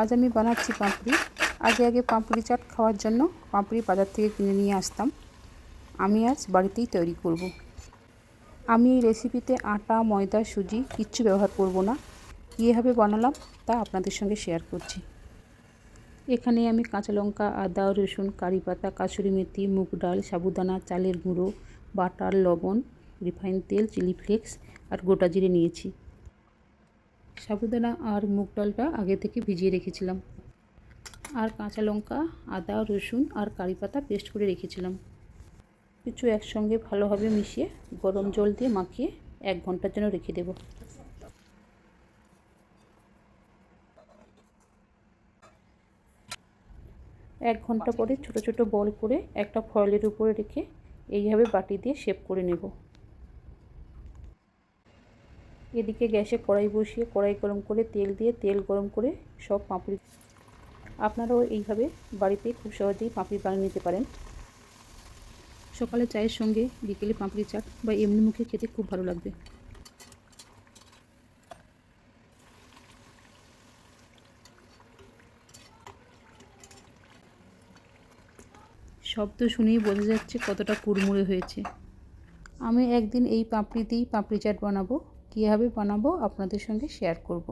আজ আমি বানাচ্ছি পাঁপড়ি। আগে আগে পাঁপড়ি চাট খাওয়ার জন্য পাঁপড়ি বাজার থেকে কিনে নিয়ে আসতাম। আমি আজ বাড়িতেই তৈরি করব। আমি এই রেসিপিতে আটা, ময়দা, সুজি কিচ্ছু ব্যবহার করব না। কীভাবে বানালাম তা আপনাদের সঙ্গে শেয়ার করছি। এখানে আমি কাঁচা লঙ্কা, আদা, রসুন, কারি পাতা, কাসুরি মেথি, মুগ ডাল, সাবুদানা, চালের গুঁড়ো, বাটার, লবণ, রিফাইন তেল, চিলি ফ্লেক্স আর গোটা জিরে নিয়েছি। সাবুদানা আর মুগ ডালটা আগে থেকে ভিজিয়ে রেখেছিলাম। আর কাঁচা লঙ্কা, আদা, রসুন আর কারি পাতা পেস্ট করে রেখেছিলাম। কিছু একসঙ্গে ভালোভাবে মিশিয়ে গরম জল দিয়ে মাখিয়ে এক ঘণ্টার জন্য রেখে দেব। এক ঘণ্টা পরে ছোট ছোট বল করে একটা ফয়েলের উপরে রেখে এইভাবে বাটি দিয়ে শেপ করে নেব। এদিকে গ্যাসে কড়াই বসিয়ে কড়াই গরম করে তেল দিয়ে তেল গরম করে সব পাঁপড়ি আপনারাও এইভাবে বাড়িতে খুব সহজেই পাঁপড়ি বানিয়ে নিতে পারেন। সকালে চায়ের সঙ্গে বিকেলে পাঁপড়ি চাট বা এমনি মুখে খেতে খুব ভালো লাগবে। শব্দ শুনেই বোঝা যাচ্ছে কতটা কুড়মুড়ে হয়েছে। আমি একদিন এই পাঁপড়ি দিয়েই পাঁপড়ি চাট বানাবো। কীভাবে বানাবো আপনাদের সঙ্গে শেয়ার করব।